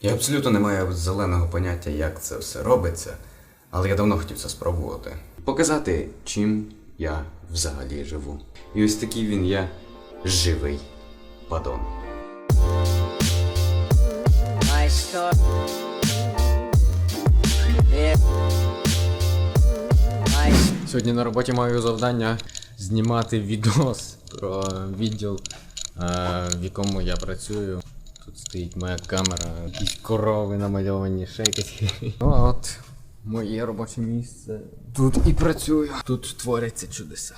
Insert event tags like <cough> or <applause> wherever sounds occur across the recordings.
Я абсолютно не маю зеленого поняття, як це все робиться, але я давно хотів це спробувати. Показати, чим я взагалі живу. І ось такий він я живий падон. Сьогодні на роботі маю завдання знімати відос про відділ, е, в якому я працюю. Тут стоїть моя камера, якісь корови намальовані, ще якісь. <laughs> Ну а от моє робоче місце. Тут і працюю. Тут творяться чудеса.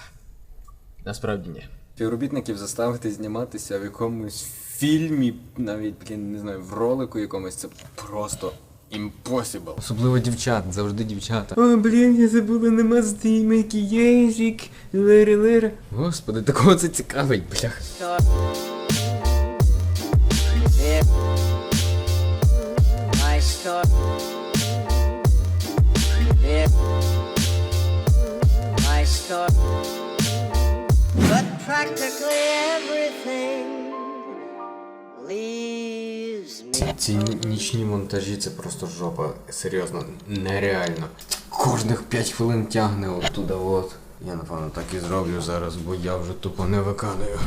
Насправді ні. Співробітників заставити зніматися в якомусь фільмі, навіть, блін, не знаю, в ролику якомусь, це просто impossible. Особливо дівчат, завжди дівчата. О, блін, я забула нема намазати макіяжик, лири-лири. Господи, такого це цікавить, блях. There. I start. There. I start. But practically everything leaves me. Ці нічні монтажі це просто жопа. Серйозно, нереально. Кожних 5 хвилин тягне оттуда от. Я напевно так і зроблю зараз, бо я вже тупо не виконую.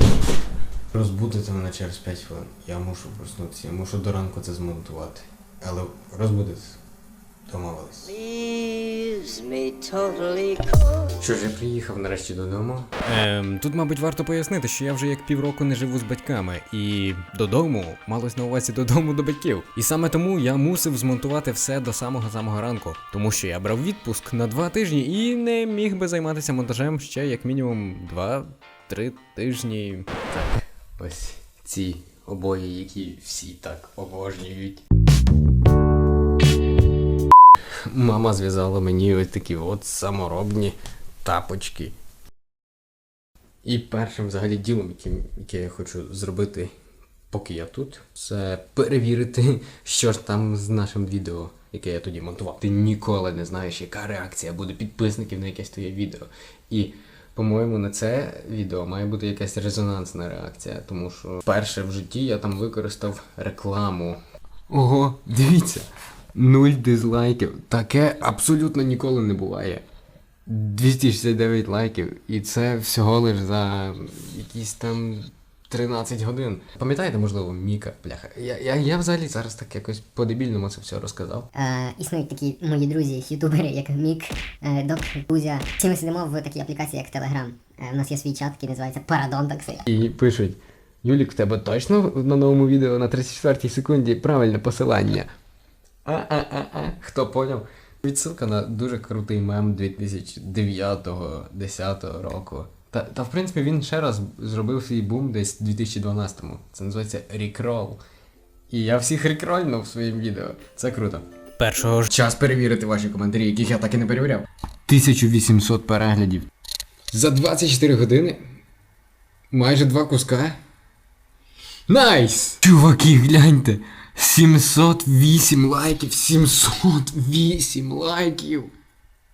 Розбудите мене через 5 хвилин. Я мушу проснутися, я мушу до ранку це змонтувати. Але розбудете. Домовились. Що ж, я приїхав нарешті додому. Ем, тут, мабуть, варто пояснити, що я вже як півроку не живу з батьками, і додому малось на увазі додому до батьків. І саме тому я мусив змонтувати все до самого самого ранку, тому що я брав відпуск на два тижні і не міг би займатися монтажем ще як мінімум два-три тижні. Так, ось ці обої, які всі так обожнюють. Мама зв'язала мені ось такі от саморобні тапочки. І першим взагалі ділом, яке я хочу зробити, поки я тут, це перевірити, що ж там з нашим відео, яке я тоді монтував. Ти ніколи не знаєш, яка реакція буде підписників на якесь твоє відео. І, по-моєму, на це відео має бути якась резонансна реакція, тому що вперше в житті я там використав рекламу. Ого, дивіться, нуль дизлайків. Таке абсолютно ніколи не буває. 269 лайків, і це всього лиш за якісь там 13 годин. Пам'ятаєте, можливо, Міка, бляха. Я, я, я взагалі зараз так якось по-дебільному це все розказав. Е, існують такі мої друзі, ютубери, як Мік, е, Док, Кузя. Всі ми сидимо в такій аплікації, як Telegram. Е, у нас є свій чат, який називається Парадонтакси. І пишуть: Юлік, в тебе точно на новому відео на 34 секунді правильне посилання. А-а-а-а, хто поняв? Відсилка на дуже крутий мем 2009-10 року. Та, та в принципі він ще раз зробив свій бум десь у 2012-му. Це називається Рікрол. І я всіх рікрольнув своїм відео. Це круто. Першого ж Час перевірити ваші коментарі, яких я так і не перевіряв. 1800 переглядів. За 24 години? Майже два куска? Найс! Чуваки, гляньте! 708 лайків! 708 лайків!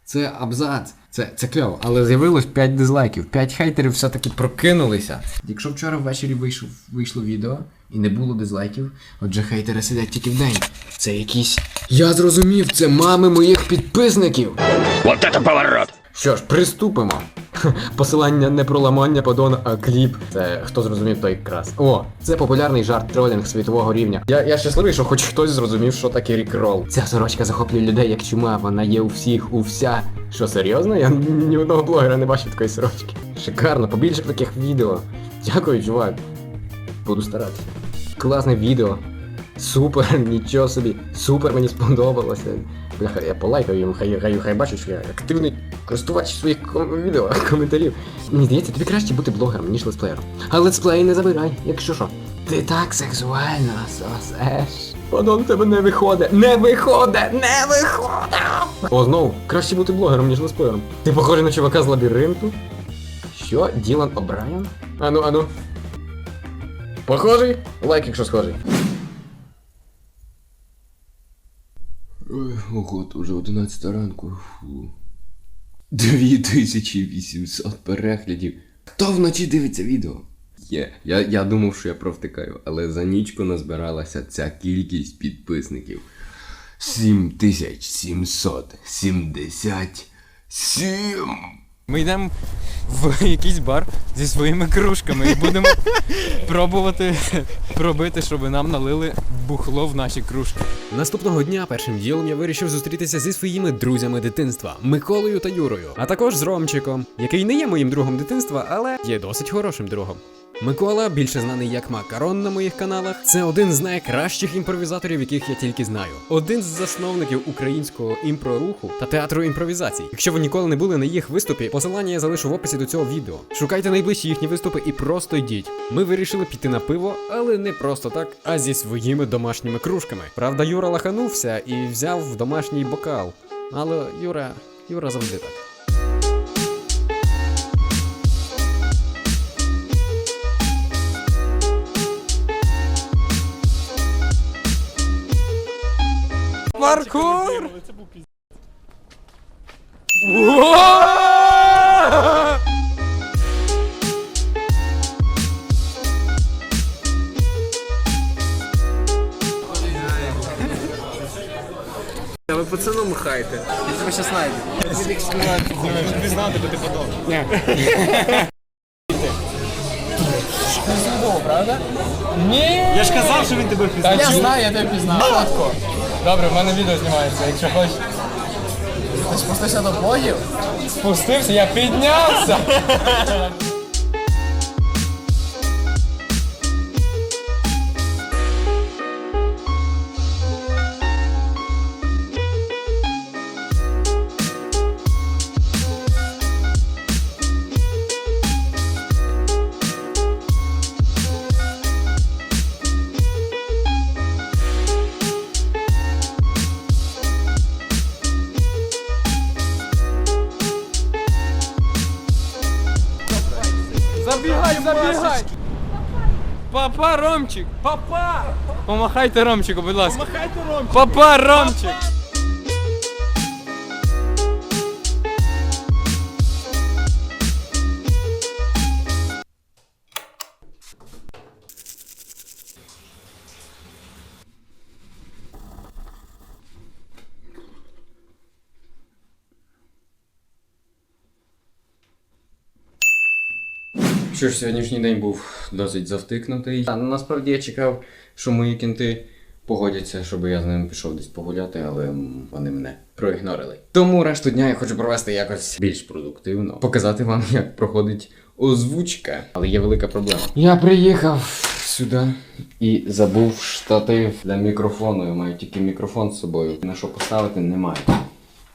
Це абзац. Це, це кльово, але з'явилось 5 дизлайків. 5 хейтерів все-таки прокинулися. Якщо вчора ввечері вийшов, вийшло відео і не було дизлайків, отже хейтери сидять тільки в день. Це якісь. Я зрозумів, це мами моїх підписників. Вот это поворот! Що ж, приступимо. <laughs> Посилання не про ламання подона, а кліп. Це хто зрозумів, той крас. О, це популярний жарт тролінг світового рівня. Я, я щасливий, що хоч хтось зрозумів, що таке рікрол. Ця сорочка захоплює людей як чума, вона є у всіх, у вся. Що серйозно? Я ні одного блогера не бачив такої сорочки. Шикарно, побільше таких відео. Дякую, чувак. Буду старатися. Класне відео. Супер, <laughs> нічого собі. Супер, мені сподобалося. Бляха, я полайкаю їм, хай, хай, хай бачать, що я активний користувач своїх ком- відео, <laughs> коментарів. Мені здається, тобі краще бути блогером, ніж летсплеєром. А летсплеї не забирай, якщо що. Ти так сексуально сосеш. Подон в тебе не виходить, не виходить, не виходить. О, знову, краще бути блогером, ніж летсплеєром. Ти похожий на чувака з лабіринту. Що? Ділан О'Брайен? Ану, ану. Похожий? Лайк, якщо схожий. Ого, вже 11 ранку. Фу. 2800 переглядів. Хто вночі дивиться відео? Є. Я, я думав, що я провтикаю, але за нічку назбиралася ця кількість підписників. 7777. Ми йдемо в якийсь бар зі своїми кружками і будемо <laughs> пробувати пробити, щоб нам налили бухло в наші кружки. Наступного дня першим ділом я вирішив зустрітися зі своїми друзями дитинства Миколою та Юрою, а також з Ромчиком, який не є моїм другом дитинства, але є досить хорошим другом. Микола, більше знаний як Макарон на моїх каналах, це один з найкращих імпровізаторів, яких я тільки знаю. Один з засновників українського імпроруху та театру імпровізацій. Якщо ви ніколи не були на їх виступі, посилання я залишу в описі до цього відео. Шукайте найближчі їхні виступи і просто йдіть. Ми вирішили піти на пиво, але не просто так, а зі своїми домашніми кружками. Правда, Юра лаханувся і взяв домашній бокал. Але Юра, Юра завжди так. Паркур! А ви пацаном махайте. Я тебе щас знайду. Я ж казав, що він тебе пізнав. Я знаю, я тебе пізнав. Фотку. Добре, в мене відео знімається, якщо хочеш. Ти спустився до блогів? Спустився, я піднявся. <laughs> Забігай, забігай. Папа, Ромчик, папа! Помахайте Ромчику, будь ласка. Помахайте Ромчику. Папа, Ромчик. Що ж, сьогоднішній день був досить завтикнутий. А, ну, насправді я чекав, що мої кінти погодяться, щоб я з ними пішов десь погуляти, але вони мене проігнорили. Тому решту дня я хочу провести якось більш продуктивно, показати вам, <laughs> як проходить озвучка. Але є велика проблема. Я приїхав сюди і забув штатив для мікрофону. Я маю тільки мікрофон з собою. На що поставити немає.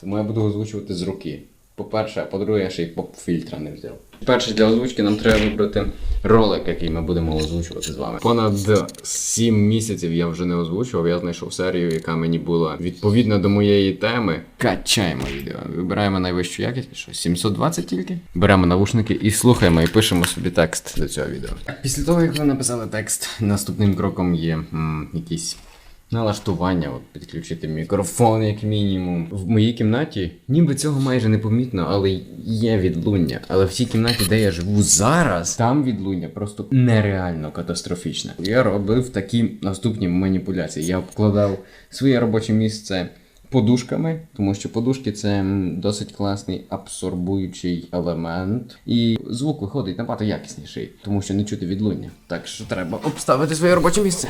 Тому я буду озвучувати з руки. По-перше, а по-друге, я ще й поп-фільтра не взяв. Перше для озвучки нам треба вибрати ролик, який ми будемо озвучувати з вами. Понад 7 місяців я вже не озвучував. Я знайшов серію, яка мені була відповідна до моєї теми. Качаємо відео. Вибираємо найвищу якість. Що 720 тільки? Беремо навушники і слухаємо, і пишемо собі текст до цього відео. Після того, як ви написали текст, наступним кроком є м, якісь Налаштування, от підключити мікрофон, як мінімум. В моїй кімнаті ніби цього майже не помітно, але є відлуння. Але в цій кімнаті, де я живу зараз, там відлуння просто нереально катастрофічне. Я робив такі наступні маніпуляції. Я обкладав своє робоче місце подушками, тому що подушки це досить класний абсорбуючий елемент, і звук виходить набагато якісніший, тому що не чути відлуння. Так що треба обставити своє робоче місце.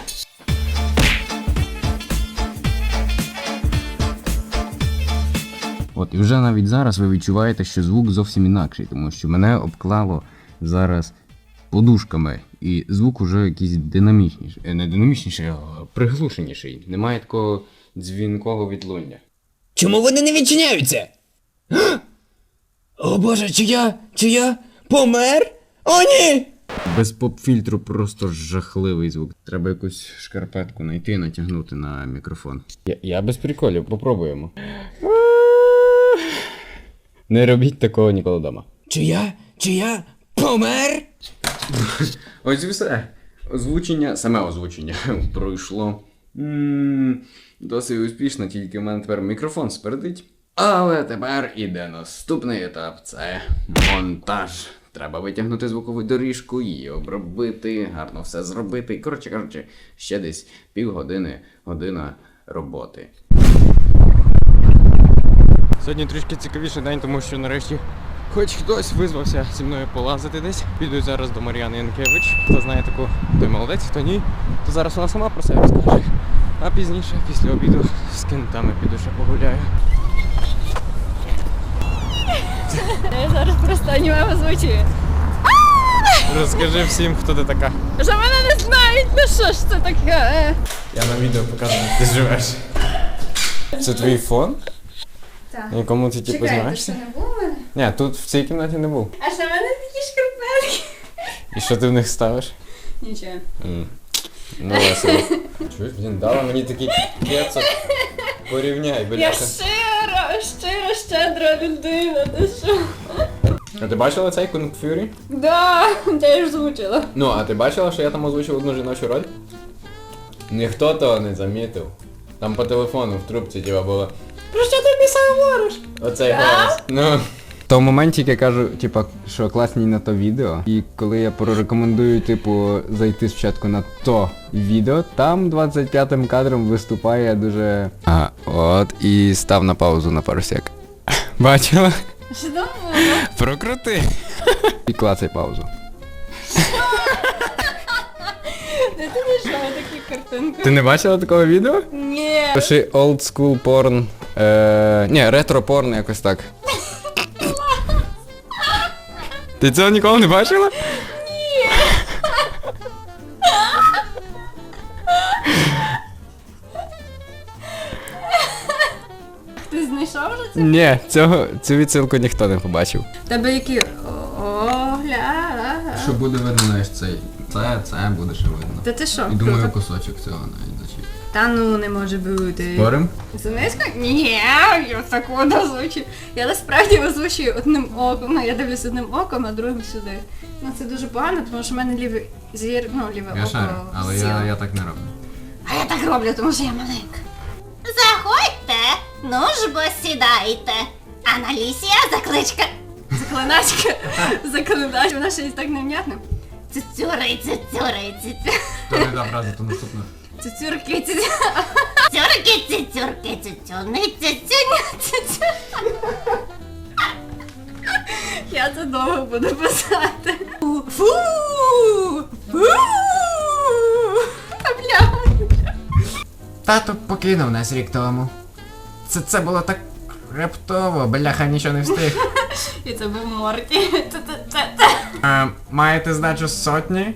От і вже навіть зараз ви відчуваєте, що звук зовсім інакший, тому що мене обклало зараз подушками, і звук уже якийсь динамічніший. Е, Не динамічніший, а приглушеніший. Немає такого дзвінкого відлуння. Чому вони не відчиняються? О боже, чи я. чи я помер? О, ні! Без поп-фільтру просто жахливий звук. Треба якусь шкарпетку знайти і натягнути на мікрофон. Я, я без приколів, попробуємо. Не робіть такого ніколи вдома. Чи я. чи я помер? Ось і все. Озвучення, саме озвучення <laughs> пройшло м, досить успішно, тільки в мене тепер мікрофон спередить. Але тепер іде наступний етап це монтаж. Треба витягнути звукову доріжку, її обробити, гарно все зробити. Коротше кажучи, ще десь півгодини, година роботи. Сьогодні трішки цікавіший день, тому що нарешті хоч хтось визвався зі мною полазити десь. Піду зараз до Мар'яни Янкевич. Хто знає таку, той молодець, хто ні, то зараз вона сама про себе скаже. А пізніше, після обіду, з кентами піду ще погуляю. Я зараз просто аніме озвучую. Розкажи всім, хто ти така. Що мене не знають, ну що ж це таке? Я на відео показую, як ти живеш. Це твій фон? Так. На якому ти типу знімаєшся? не було мене? Ні, тут в цій кімнаті не був. А що в мене такі шкарпетки? І що ти в них ставиш? Нічого. М. Ну, весело. Чуєш, блін, дала мені такий кецок. Порівняй, Я бляха. щира, щира, щедра людина, ти що? А ти бачила цей Kung Fury? Да, я ж озвучила. Ну, а ти бачила, що я там озвучив одну жіночу роль? Ніхто того не замітив. Там по телефону в трубці тіба було. Про що ти сам говориш? Оцей голос. Ну. В тому моменті я кажу, типа, що класні на то відео. І коли я порекомендую, типу, зайти спочатку на то відео, там 25-м кадром виступає дуже. А, от і став на паузу на пару сек. <laughs> Бачила? Що там було? Прокрути. І клацай паузу. Де <laughs> ти знайшла такі картинки? Ти не бачила такого відео? Ні. Пиши old school porn. Е, ні, ретро порн якось так. Ти цього ніколи не бачила? Ти знайшов вже це? Ні, цього, цю відсилку ніхто не побачив. Тебе які огляд. Що буде видно, знаєш, цей. Це, це буде ще видно. Та ти що? І думаю, круто? кусочок цього навіть зачіп. Та ну не може бути. Спорим? Це? Ні, я таку не озвучую. Я насправді озвучую одним оком. Ну, я дивлюсь одним оком, а другим сюди. Ну це дуже погано, тому що в мене лівий зір, ну ліве Я око. шарю, але сіло. я, я так не роблю. А я так роблю, тому що я маленька. Заходьте, ну ж бо сідайте. Аналісія закличка. Заклиначка. <laughs> Заклинач, вона ще й так невнятно. Цюцюрий, цюцюрий, цюцюрий. То не фраза, то наступна. Цюцюрки, цюцюрки. Цюрки, цюцюрки, цюцюни, цюцюня, цюцю. Я це довго буду писати. Фу! Фу! Та бля. Тато покинув нас рік тому. Це, це було так раптово, бляха нічого не встиг. І це був Морті. Це-це-це. А, маєте здачу з сотні?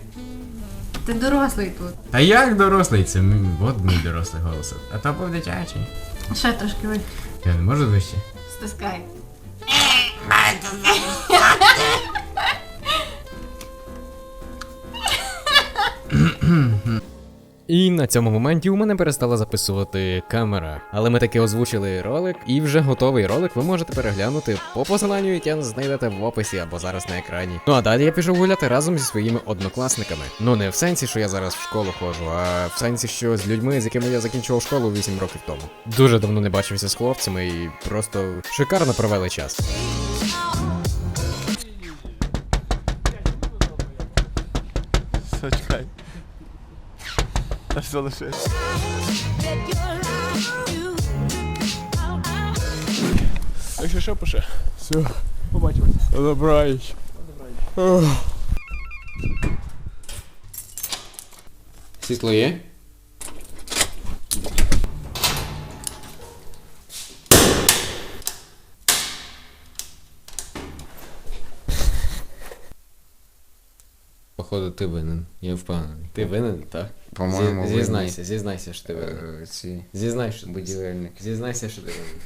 Ти дорослий тут. Та як дорослий? Це мій, от мій дорослий голос. А то був дитячий. Ще трошки ви Я не можу вище. стискай. <laughs> І на цьому моменті у мене перестала записувати камера. Але ми таки озвучили ролик, і вже готовий ролик ви можете переглянути по посиланню, яке знайдете в описі або зараз на екрані. Ну а далі я пішов гуляти разом зі своїми однокласниками. Ну не в сенсі, що я зараз в школу ходжу, а в сенсі, що з людьми, з якими я закінчував школу 8 років тому. Дуже давно не бачився з хлопцями і просто шикарно провели час. <laughs> Лише. Якщо що, пише. Все. Побачимось. Добраніч. Світло є? Походу, ти винен, я впевнений. Ти винен, так? По-моєму, Зі- винен. Зізнайся, зізнайся, що ти винен. Е, Ці Зізнайся, що ти будівельник. Зізнайся, що ти винен.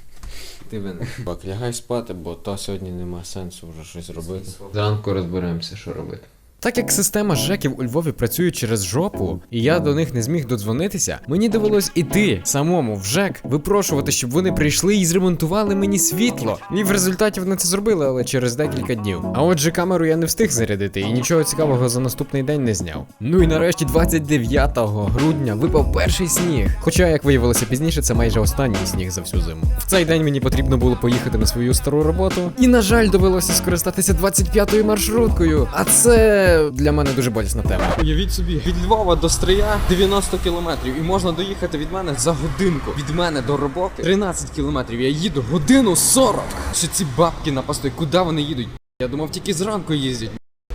Ти винен. <laughs> Так, лягай спати, бо то сьогодні нема сенсу вже щось робити. Зранку розберемося, що робити. Так як система жеків у Львові працює через жопу, і я до них не зміг додзвонитися, мені довелось іти самому в ЖЕК, випрошувати, щоб вони прийшли і зремонтували мені світло. І в результаті вони це зробили, але через декілька днів. А отже, камеру я не встиг зарядити і нічого цікавого за наступний день не зняв. Ну і нарешті, 29 грудня випав перший сніг. Хоча, як виявилося пізніше, це майже останній сніг за всю зиму. В цей день мені потрібно було поїхати на свою стару роботу. І, на жаль, довелося скористатися 25-ю маршруткою. А це для мене дуже болісна тема. Уявіть собі, від Львова до Стрия 90 кілометрів, і можна доїхати від мене за годинку. Від мене до роботи 13 кілометрів. Я їду годину 40. Що ці бабки на постой, куди вони їдуть? Я думав, тільки зранку їздять.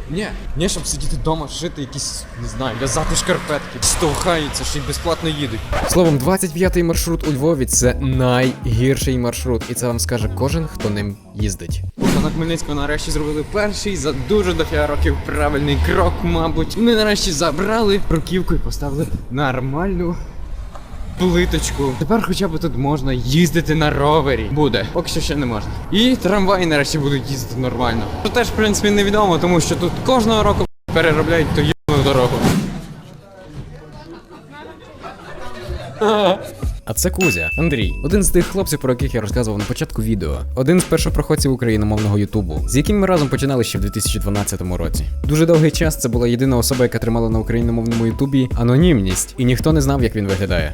Ні, ні, щоб сидіти вдома, шити якісь, не знаю, в'язати шкарпетки, штовхаються, ще й безплатно їдуть. Словом, 25-й маршрут у Львові це найгірший маршрут, і це вам скаже кожен, хто ним їздить. На Хмельницького нарешті зробили перший за дуже дофіга років правильний крок, мабуть. Ми нарешті забрали бруківку і поставили нормальну плиточку. Тепер хоча б тут можна їздити на ровері. Буде, поки що ще не можна. І трамваї нарешті будуть їздити нормально. Що теж, в принципі, невідомо, тому що тут кожного року переробляють ту єбану дорогу. А це Кузя, Андрій, один з тих хлопців, про яких я розказував на початку відео. Один з першопроходців україномовного Ютубу, з яким ми разом починали ще в 2012 році. Дуже довгий час це була єдина особа, яка тримала на україномовному Ютубі анонімність, і ніхто не знав, як він виглядає.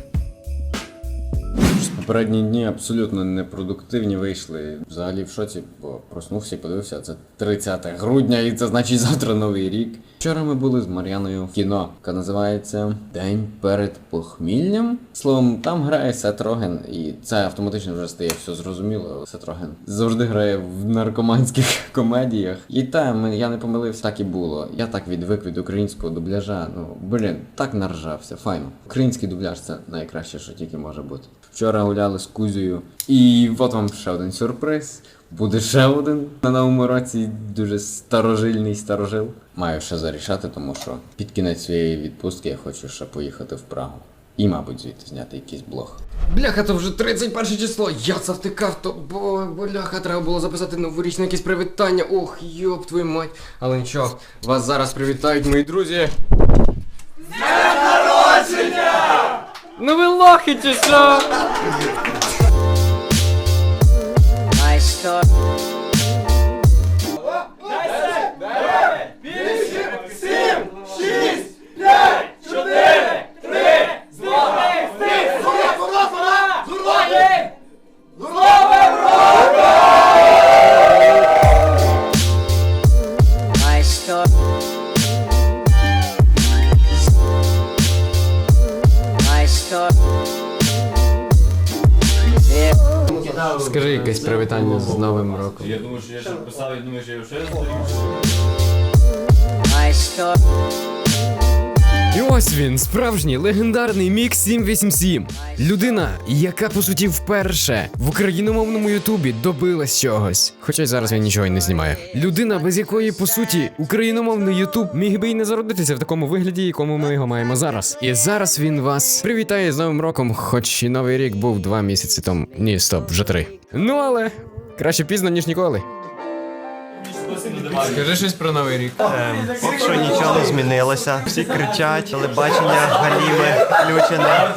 Попередні дні абсолютно непродуктивні вийшли. Взагалі в шоці, бо проснувся і подивився, це 30 грудня, і це значить завтра новий рік. Вчора ми були з Мар'яною в кіно, яке називається День перед похміллям. Словом, там грає Сет Роген, і це автоматично вже стає все зрозуміло. Сет Роген завжди грає в наркоманських <laughs> комедіях. І там я не помилився, так і було. Я так відвик від українського дубляжа. Ну блін, так наржався, файно. Український дубляж це найкраще, що тільки може бути. Вчора гуляли з Кузею, і от вам ще один сюрприз. Буде ще один на новому році дуже старожильний старожил. Маю ще зарішати, тому що під кінець своєї відпустки я хочу ще поїхати в Прагу. І, мабуть, звідти зняти якийсь блог. Бляха, то вже 31 число. Я завтикав, то бо бляха, треба було записати новорічне якесь привітання. Ох, йоп твою мать. Але нічого, вас зараз привітають мої друзі. Ну ви лохи чи що? talk. Якесь привітання з Новим роком. вже start. Ось він, справжній легендарний Мік 787. Людина, яка по суті вперше в україномовному Ютубі добилась чогось. Хоча й зараз він нічого й не знімає. Людина, без якої по суті україномовний Ютуб міг би й не зародитися в такому вигляді, якому ми його маємо зараз. І зараз він вас привітає з Новим роком, хоч і новий рік був два місяці тому. Ні, стоп, вже три. Ну але краще пізно, ніж ніколи. Скажи щось про новий рік. Поки що нічого не змінилося. Всі кричать, телебачення галіми включене.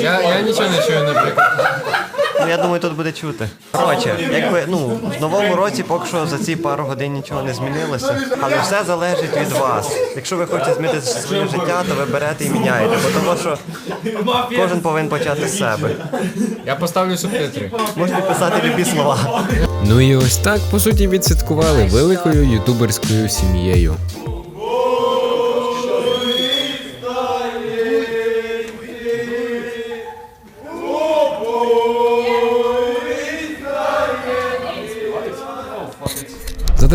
Я, я нічого не чую, наприклад. Ну я думаю, тут буде чути. Коротше, якби ну в новому році поки що за ці пару годин нічого не змінилося, але все залежить від вас. Якщо ви хочете змінити своє життя, то ви берете і міняєте, бо тому що кожен повинен почати з себе. Я поставлю субтитри. Можна писати любі слова. Ну і ось так, по суті, відсвяткували великою ютуберською сім'єю.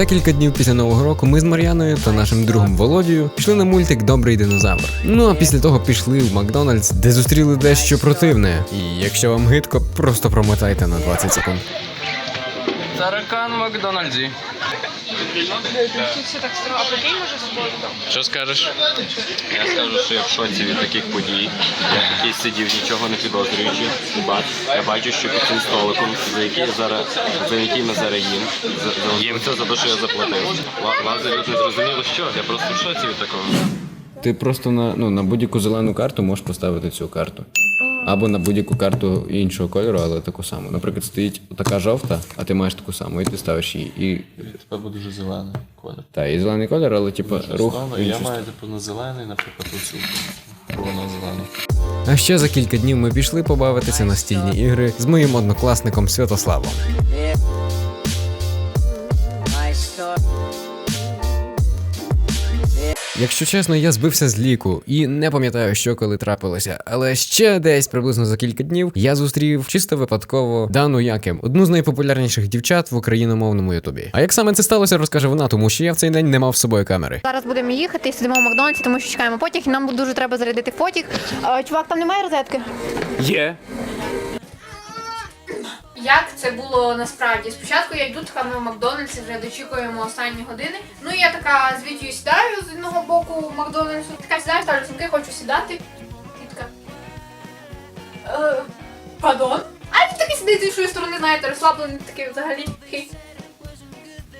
Декілька днів після нового року ми з Мар'яною та нашим другом Володією пішли на мультик Добрий динозавр. Ну а після того пішли в Макдональдс, де зустріли дещо противне. І якщо вам гидко, просто промотайте на 20 секунд. Таракан в Макдональдсі. Тут все так строго, а прикинь, може спортом. Що скажеш? Я скажу, що я в шоці від таких подій. Я такий сидів, нічого не підозрюючи. Бач, я бачу, що під цим столиком, за який я зараз, за який ми зараз їм, за, за, це за те, що я заплатив. Ла- Лазарют не зрозуміло що, я просто в шоці від такого. Ти просто на, ну, на будь-яку зелену карту можеш поставити цю карту. Або на будь-яку карту іншого кольору, але таку саму. Наприклад, стоїть така жовта, а ти маєш таку саму, і ти ставиш її. І, Тепер буде вже зелений колір. та, і зелений колір, але типу рух. в Я маю типу на зелений, наприклад, оцю. Бо вона зелена. А ще за кілька днів ми пішли побавитися на стільні ігри з моїм однокласником Святославом. Якщо чесно, я збився з ліку і не пам'ятаю, що коли трапилося, але ще десь приблизно за кілька днів я зустрів чисто випадково Дану Яким, одну з найпопулярніших дівчат в україномовному Ютубі. А як саме це сталося, розкаже вона, тому що я в цей день не мав з собою камери. Зараз будемо їхати і сидимо в Макдональдсі, тому що чекаємо потяг, і нам дуже треба зарядити потяг. Чувак, там немає розетки? Є. Як це було насправді? Спочатку я йду така ми в Макдональдсі, вже дочікуємо останні години. Ну і я така з сідаю з одного боку Макдональдсу. Така сідаю, ставлю сумки, хочу сідати. І така. Е, падон? А він такий сидить з іншої сторони, знаєте, розслаблений такий взагалі.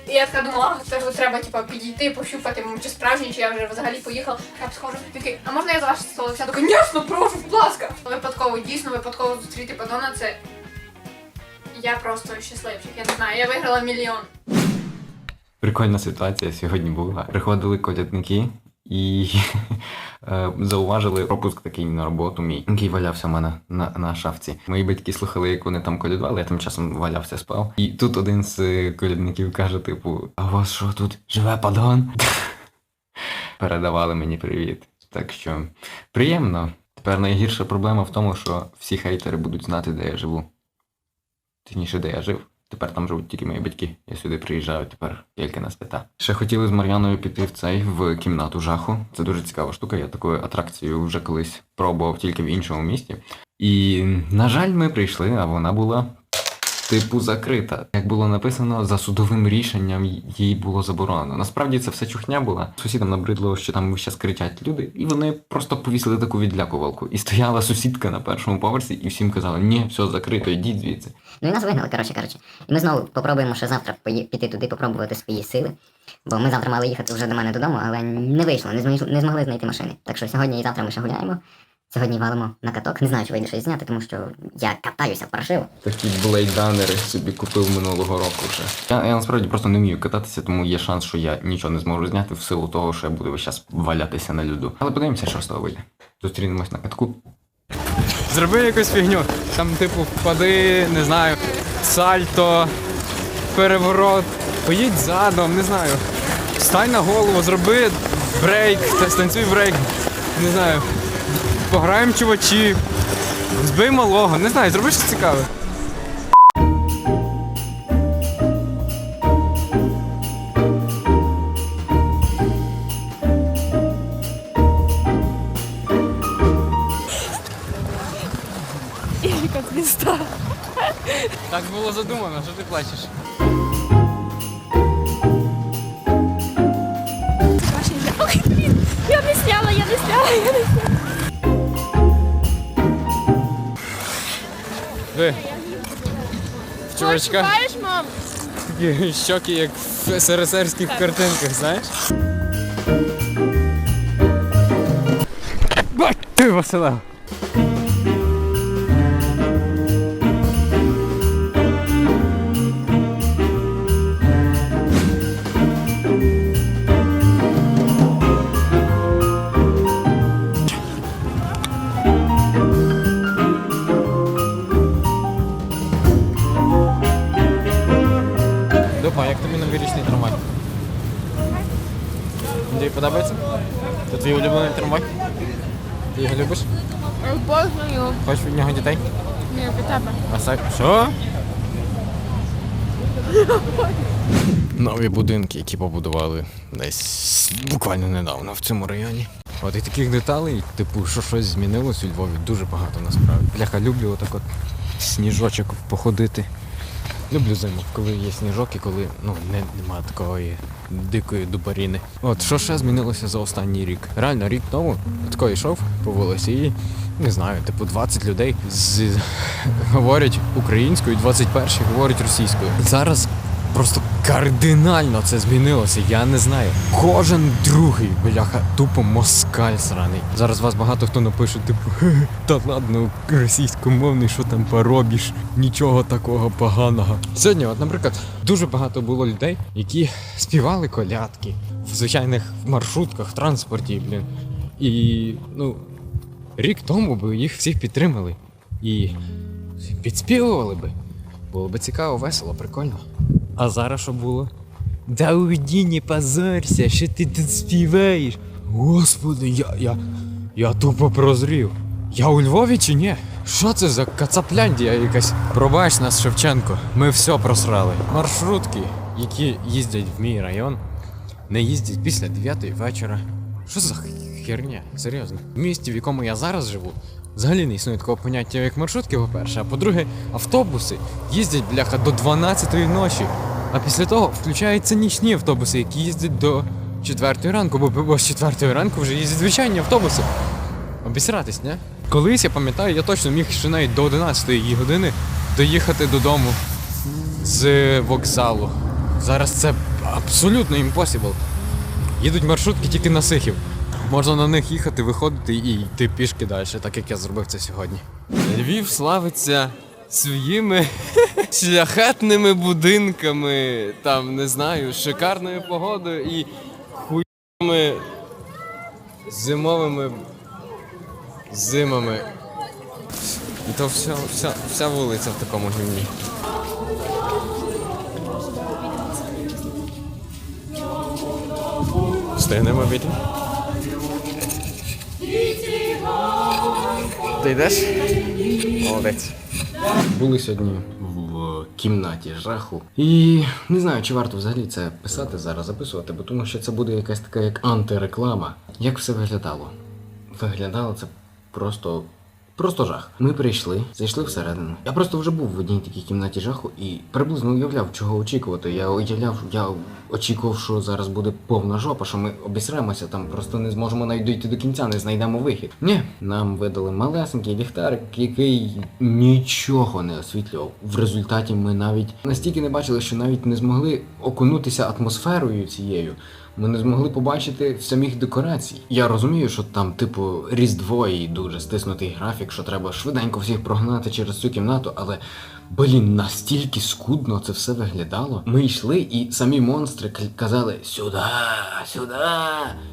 І я така думала, це ж треба типа, підійти, пощупати, чи справжній, чи я вже взагалі поїхав. Я б схожу, такий, а можна я за ваш столик? Я така, звісно, прошу, будь ласка. Випадково, дійсно, випадково зустріти падона, це я просто щасливчик, я не знаю, я виграла мільйон. Прикольна ситуація сьогодні була. Приходили колядники і <laughs> е, зауважили пропуск такий на роботу мій, який валявся в мене на, на шафці. Мої батьки слухали, як вони там колядували, я тим часом валявся спав. І тут один з е, колядників каже: типу, а у вас що тут живе падон? <laughs> Передавали мені привіт. Так що приємно. Тепер найгірша проблема в тому, що всі хейтери будуть знати, де я живу. Точніше, де я жив. Тепер там живуть тільки мої батьки. Я сюди приїжджаю тепер тільки на свята. Ще хотіли з Мар'яною піти в цей в кімнату жаху. Це дуже цікава штука. Я таку атракцію вже колись пробував тільки в іншому місті. І, на жаль, ми прийшли, а вона була типу закрита. Як було написано, за судовим рішенням їй було заборонено. Насправді це все чухня була. Сусідам набридло, що там зараз кричать люди, і вони просто повісили таку відлякувалку. І стояла сусідка на першому поверсі, і всім казали: ні, все закрито, йдіть звідси. Ну і нас вигнали, коротше, коротше. І ми знову попробуємо ще завтра піти туди, попробувати свої сили. Бо ми завтра мали їхати вже до мене додому, але не вийшло, не змогли знайти машини. Так що сьогодні і завтра ми ще гуляємо. Сьогодні валимо на каток. Не знаю, чи вийде щось зняти, тому що я катаюся паршиво. Такі блейданери собі купив минулого року вже. Я, я насправді просто не вмію кататися, тому є шанс, що я нічого не зможу зняти в силу того, що я буду весь час валятися на льоду. Але подивимося, що з того вийде. Зустрінемось на катку. Зроби якусь фігню. Там, типу, впади, не знаю, сальто, переворот, поїдь задом, не знаю. Стань на голову, зроби брейк, станцюй брейк, не знаю. Пограємо чувачів, збий малого, не знаю, зроби щось цікаве. Так було задумано, що ти плачеш? Чувачках Знаєш, мам? такі <laughs> щоки, як в СРСРських картинках, знаєш? Бать ти Васила! Подобається? Це твій улюблений трамвай? Ти його любиш? Обожнюю. Хочеш від нього дітей? Ні, від тебе. А сак... Що? Нові будинки, які побудували десь буквально недавно в цьому районі. От і таких деталей, типу, що щось змінилось у Львові, дуже багато насправді. Бляха, люблю отак от сніжочок походити. Люблю зиму, коли є сніжок і коли ну не, нема такої дикої дубаріни. От що ще змінилося за останній рік? Реально, рік тому тако йшов по вулиці і не знаю, типу 20 людей з <laughs> говорять українською, 21 говорять російською. Зараз просто кардинально це змінилося. Я не знаю. Кожен другий бляха тупо москаль сраний. Зараз вас багато хто напише, типу, та ладно, російськомовний, що там поробіш, нічого такого поганого. Сьогодні, от, наприклад, дуже багато було людей, які співали колядки в звичайних маршрутках, транспорті, блін. І ну, рік тому би їх всіх підтримали і підспівували би. Було би цікаво, весело, прикольно. А зараз що було? Да уйди, не позорься, що ти тут співаєш? Господи, я, я, я тупо прозрів. Я у Львові чи ні? Що це за кацапляндія якась? Пробач нас, Шевченко, ми все просрали. Маршрутки, які їздять в мій район, не їздять після 9 вечора. Що за херня? Серйозно. В місті, в якому я зараз живу, взагалі не існує такого поняття, як маршрутки, по-перше, а по-друге, автобуси їздять, бляха, до 12-ї ночі. А після того включаються нічні автобуси, які їздять до 4 ранку, бо, з 4 ранку вже їздять звичайні автобуси. Обісратись, не? Колись я пам'ятаю, я точно міг ще навіть до 11-ї години доїхати додому з вокзалу. Зараз це абсолютно impossible. Їдуть маршрутки тільки на Сихів. Можна на них їхати, виходити і йти пішки далі, так як я зробив це сьогодні. Львів славиться своїми <laughs> шляхетними будинками, там, не знаю, шикарною погодою і хуйними зимовими зимами. І то вся, вся, вся вулиця в такому гімні. Встигнемо обійти? Ти йдеш? Молодець. Були сьогодні в кімнаті жаху. І не знаю, чи варто взагалі це писати зараз, записувати, бо тому що це буде якась така як антиреклама. Як все виглядало? Виглядало це просто. Просто жах. Ми прийшли, зайшли всередину. Я просто вже був в одній такій кімнаті жаху і приблизно уявляв, чого очікувати. Я уявляв, я очікував, що зараз буде повна жопа, що ми обісремося, там просто не зможемо навіть дійти до кінця, не знайдемо вихід. Ні, нам видали малесенький ліхтарик, який нічого не освітлював. В результаті ми навіть настільки не бачили, що навіть не змогли окунутися атмосферою цією. Ми не змогли побачити самих декорацій. Я розумію, що там, типу, різдво і дуже стиснутий графік, що треба швиденько всіх прогнати через цю кімнату, але блін, настільки скудно це все виглядало. Ми йшли, і самі монстри казали сюди, сюди.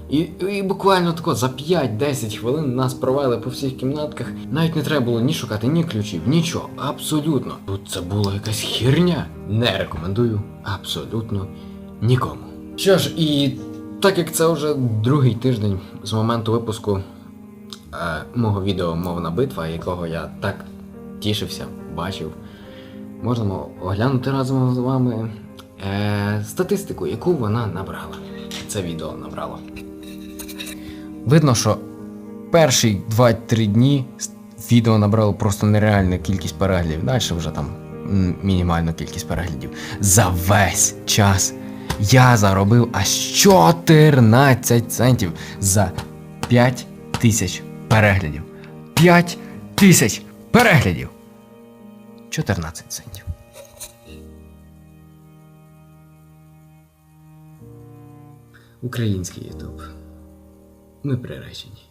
І, і буквально тако за 5-10 хвилин нас провели по всіх кімнатках. Навіть не треба було ні шукати, ні ключів, нічого. Абсолютно. Тут це була якась херня. Не рекомендую абсолютно нікому. Що ж, і так як це вже другий тиждень з моменту випуску е, мого відео Мовна битва, якого я так тішився, бачив, можемо оглянути разом з вами е, статистику, яку вона набрала. Це відео набрало. Видно, що перші 2-3 дні відео набрало просто нереальну кількість переглядів. Далі вже там мінімальну кількість переглядів. За весь час я заробив аж 14 центів за 5 тисяч переглядів. 5 тисяч переглядів. 14 центів. Український Ютуб. Ми приречені.